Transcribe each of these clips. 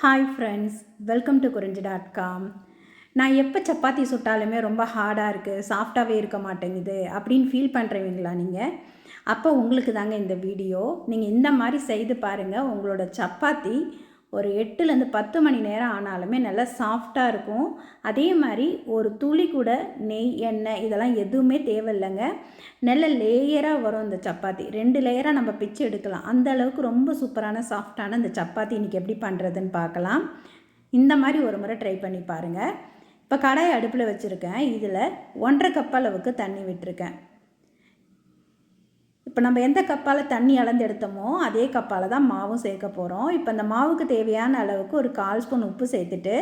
Hi friends welcome to Kurinji dot com நான் எப்போ சப்பாத்தி சுட்டாலுமே ரொம்ப ஹார்டாக இருக்குது சாஃப்டாகவே இருக்க மாட்டேங்குது அப்படின்னு ஃபீல் பண்ணுறவங்களா நீங்கள் அப்போ உங்களுக்கு தாங்க இந்த வீடியோ நீங்கள் இந்த மாதிரி செய்து பாருங்கள் உங்களோட சப்பாத்தி ஒரு எட்டுலேருந்து பத்து மணி நேரம் ஆனாலுமே நல்லா சாஃப்டாக இருக்கும். அதே மாதிரி ஒரு துளி கூட நெய் எண்ணெய் இதெல்லாம் எதுவுமே தேவையில்லைங்க. நல்ல லேயராக வரும் இந்த சப்பாத்தி. ரெண்டு லேயராக நம்ம பிச்சு எடுக்கலாம். அந்த அளவுக்கு ரொம்ப சூப்பரான சாஃப்டான இந்த சப்பாத்தி இன்றைக்கி எப்படி பண்ணுறதுன்னு பார்க்கலாம். இந்த மாதிரி ஒரு முறை ட்ரை பண்ணி பாருங்கள் இப்போ கடாயை அடுப்பில் வச்சுருக்கேன். இதில் ஒன்றரை கப் அளவுக்கு தண்ணி விட்டுருக்கேன். இப்போ நம்ம எந்த கப்பால் தண்ணி அளந்து எடுத்தோமோ அதே கப்பால் தான் மாவும் சேர்க்க போகிறோம் இப்போ அந்த மாவுக்கு தேவையான அளவுக்கு ஒரு கால் ஸ்பூன் உப்பு சேர்த்துட்டு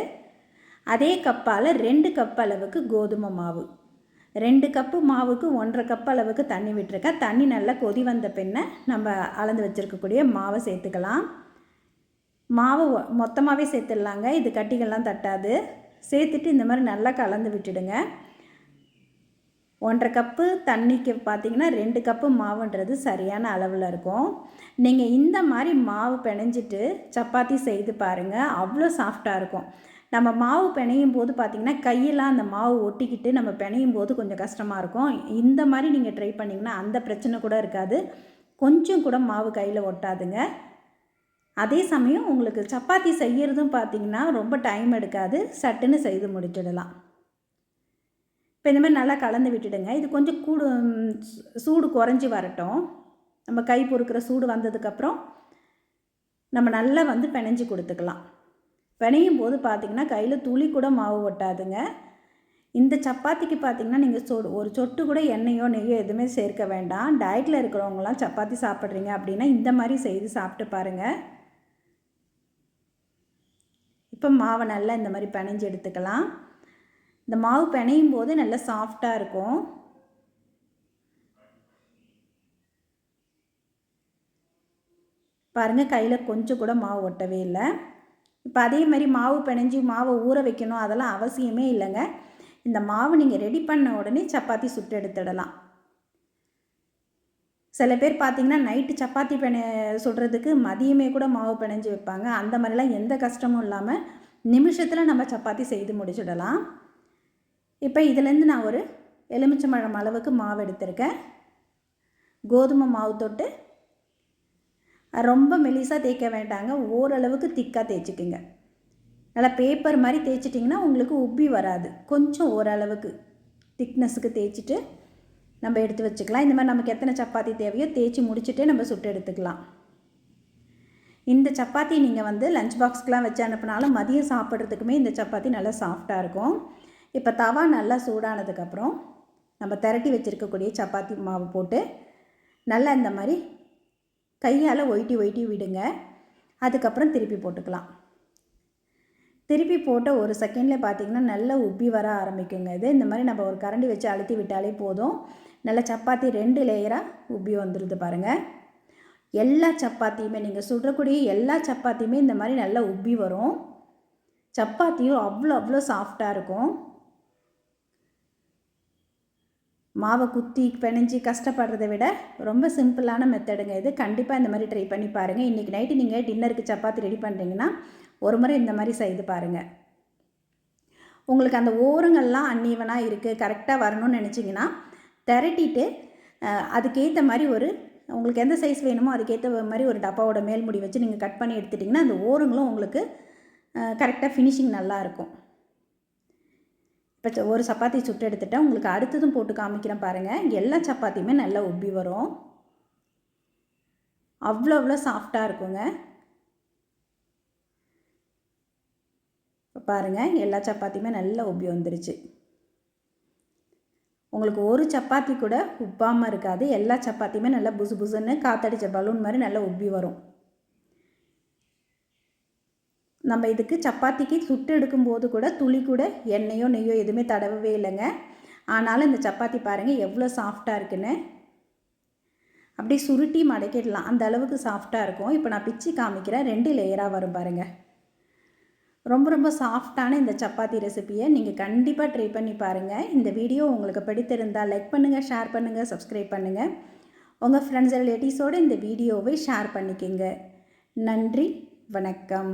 அதே கப்பால் ரெண்டு கப் அளவுக்கு கோதுமை மாவு. ரெண்டு கப்பு மாவுக்கு ஒன்றரை கப் அளவுக்கு தண்ணி விட்டுருக்கேன் தண்ணி நல்லா கொதி வந்த பின்ன நம்ம அளந்து வச்சுருக்கக்கூடிய மாவை சேர்த்துக்கலாம். மாவு மொத்தமாகவே சேர்த்துடலாங்க. இது கட்டிகள்லாம் தட்டாது. சேர்த்துட்டு இந்த மாதிரி நல்லா கலந்து விட்டுடுங்க. ஒன்றரை கப்பு தண்ணிக்கு பார்த்தீங்கன்னா ரெண்டு கப்பு மாவுன்றது சரியான அளவில் இருக்கும். நீங்கள் இந்த மாதிரி மாவு பிணைஞ்சிட்டு சப்பாத்தி செய்து பாருங்கள் அவ்வளோ சாஃப்டாக இருக்கும். நம்ம மாவு பிணையும் போது பார்த்திங்கன்னா கையெல்லாம் அந்த மாவு ஒட்டிக்கிட்டு நம்ம பிணையும் போது கொஞ்சம் கஷ்டமாக இருக்கும். இந்த மாதிரி நீங்கள் ட்ரை பண்ணிங்கன்னா அந்த பிரச்சனை கூட இருக்காது. கொஞ்சம் கூட மாவு கையில் ஒட்டாதுங்க. அதே சமயம் உங்களுக்கு சப்பாத்தி செய்கிறதும் பார்த்திங்கன்னா ரொம்ப டைம் எடுக்காது. சட்டுன்னு செய்து முடிச்சிடலாம். இப்போ இந்த மாதிரி நல்லா கலந்து விட்டுடுங்க. இது கொஞ்சம் கூடு சூடு குறைஞ்சி வரட்டும். நம்ம கை பொறுக்கிற சூடு வந்ததுக்கப்புறம் நம்ம நல்லா வந்து பிணைஞ்சி கொடுத்துக்கலாம். பிணையும் போது பார்த்திங்கன்னா கையில் துளி கூட மாவு ஒட்டாதுங்க. இந்த சப்பாத்திக்கு பார்த்திங்கன்னா நீங்கள் சொ ஒரு சொட்டு கூட எண்ணெயோ நெய்யோ எதுவுமே சேர்க்க வேண்டாம். டயட்டில் இருக்கிறவங்களாம் சப்பாத்தி சாப்பிட்றீங்க அப்படின்னா இந்த மாதிரி செய்து சாப்பிட்டு பாருங்கள் இப்போ மாவை நல்லா இந்த மாதிரி பிணைஞ்சு எடுத்துக்கலாம். இந்த மாவு பிணையும் போது நல்லா சாஃப்டாக இருக்கும். பாருங்கள் கையில் கொஞ்சம் கூட மாவு ஒட்டவே இல்லை. இப்போ அதே மாதிரி மாவு பிணைஞ்சி மாவை ஊற வைக்கணும் அதெல்லாம் அவசியமே இல்லைங்க. இந்த மாவு நீங்கள் ரெடி பண்ண உடனே சப்பாத்தி சுட்டு எடுத்துடலாம். சில பேர் பார்த்திங்கன்னா நைட்டு சப்பாத்தி பிணை சுடுறதுக்கு மதியமே கூட மாவு பிணைஞ்சு வைப்பாங்க. அந்த மாதிரிலாம் எந்த கஷ்டமும் இல்லாமல் நிமிஷத்தில் நம்ம சப்பாத்தி செய்து முடிச்சிடலாம். இப்போ இதுலேருந்து நான் ஒரு எலுமிச்சம்பழம் அளவுக்கு மாவு எடுத்திருக்கேன். கோதுமை மாவு தொட்டு ரொம்ப மெலிசாக தேய்க்க வேண்டாங்க. ஓரளவுக்கு திக்காக தேய்ச்சிக்கிங்க. நல்லா பேப்பர் மாதிரி தேய்ச்சிட்டிங்கன்னா உங்களுக்கு உப்பி வராது. கொஞ்சம் ஓரளவுக்கு திக்னஸுக்கு தேய்ச்சிட்டு நம்ம எடுத்து வச்சுக்கலாம். இந்த மாதிரி நமக்கு எத்தனை சப்பாத்தி தேவையோ தேய்ச்சி முடிச்சுட்டே நம்ம சுட்டு எடுத்துக்கலாம். இந்த சப்பாத்தி நீங்கள் வந்து லஞ்ச் பாக்ஸ்க்கெலாம் வச்சு அனுப்பினாலும் மதியம் சாப்பிட்றதுக்குமே இந்த சப்பாத்தி நல்லா சாஃப்டாக இருக்கும். இப்போ தவா நல்லா சூடானதுக்கப்புறம் நம்ம திரட்டி வச்சுருக்கக்கூடிய சப்பாத்தி மாவு போட்டு நல்லா இந்த மாதிரி கையால் ஒயிட்டி ஒயிட்டி விடுங்க. அதுக்கப்புறம் திருப்பி போட்டுக்கலாம். திருப்பி போட்ட ஒரு செகண்டில் பார்த்திங்கன்னா நல்லா உப்பி வர ஆரம்பிக்குங்க. இது இந்த மாதிரி நம்ம ஒரு கரண்டி வச்சு அழுத்தி விட்டாலே போதும். நல்ல சப்பாத்தி ரெண்டு லேயராக உப்பி வந்துடுது பாருங்கள் எல்லா சப்பாத்தியுமே நீங்கள் சுடக்கூடிய எல்லா சப்பாத்தியுமே இந்த மாதிரி நல்லா உப்பி வரும். சப்பாத்தியும் அவ்வளோ அவ்வளோ சாஃப்டாக இருக்கும். மாவை குத்தி பிணைஞ்சி கஷ்டப்படுறத விட ரொம்ப சிம்பிளான மெத்தடுங்க. இது கண்டிப்பாக இந்த மாதிரி ட்ரை பண்ணி பாருங்கள் இன்றைக்கி நைட்டு நீங்கள் டின்னருக்கு சப்பாத்தி ரெடி பண்ணுறீங்கன்னா ஒரு முறை இந்த மாதிரி செய்து பாருங்கள் உங்களுக்கு அந்த ஓரங்கள்லாம் அன்னீவனாக இருக்குது கரெக்டாக வரணும்னு நினச்சிங்கன்னா திரட்டிட்டு அதுக்கேற்ற மாதிரி ஒரு உங்களுக்கு எந்த சைஸ் வேணுமோ அதுக்கேற்ற மாதிரி ஒரு டப்பாவோட மேல்முடி வச்சு நீங்கள் கட் பண்ணி எடுத்துட்டிங்கன்னா அந்த ஓரங்களும் உங்களுக்கு கரெக்டாக ஃபினிஷிங் நல்லாயிருக்கும் இப்போ ஒரு சப்பாத்தி சுட்டு எடுத்துட்டேன் உங்களுக்கு அடுத்ததும் போட்டு காமிக்கிறேன் பாருங்கள் எல்லா சப்பாத்தியுமே நல்லா உப்பி வரும். அவ்வளோ அவ்வளோ சாஃப்டாக இருக்குங்க. இப்போ பாருங்கள் எல்லா சப்பாத்தியுமே நல்லா உப்பி வந்துருச்சு. உங்களுக்கு ஒரு சப்பாத்தி கூட உப்பாமல் இருக்காது. எல்லா சப்பாத்தியுமே நல்லா புசு புசுன்னு காத்தடிச்ச பலூன் மாதிரி நல்லா உப்பி வரும். நம்ம இதுக்கு சப்பாத்திக்கு சுட்டு எடுக்கும்போது கூட துளி கூட எண்ணெயோ நெய்யோ எதுவுமே தடவவே இல்லைங்க. ஆனாலும் இந்த சப்பாத்தி பாருங்கள் எவ்வளோ சாஃப்டாக இருக்குன்னு. அப்படியே சுருட்டி மடக்கிடலாம். அந்த அளவுக்கு சாஃப்டாக இருக்கும். இப்போ நான் பிச்சு காமிக்கிறேன். ரெண்டு லேயராக வரும் பாருங்கள் ரொம்ப ரொம்ப சாஃப்டான இந்த சப்பாத்தி ரெசிப்பியை நீங்கள் கண்டிப்பாக ட்ரை பண்ணி பாருங்கள் இந்த வீடியோ உங்களுக்கு பிடித்திருந்தால் லைக் பண்ணுங்கள் ஷேர் பண்ணுங்கள் சப்ஸ்கிரைப் பண்ணுங்கள் உங்கள் ஃப்ரெண்ட்ஸ் ரிலேட்டிவ்ஸோடு இந்த வீடியோவை ஷேர் பண்ணிக்கோங்க. நன்றி வணக்கம்.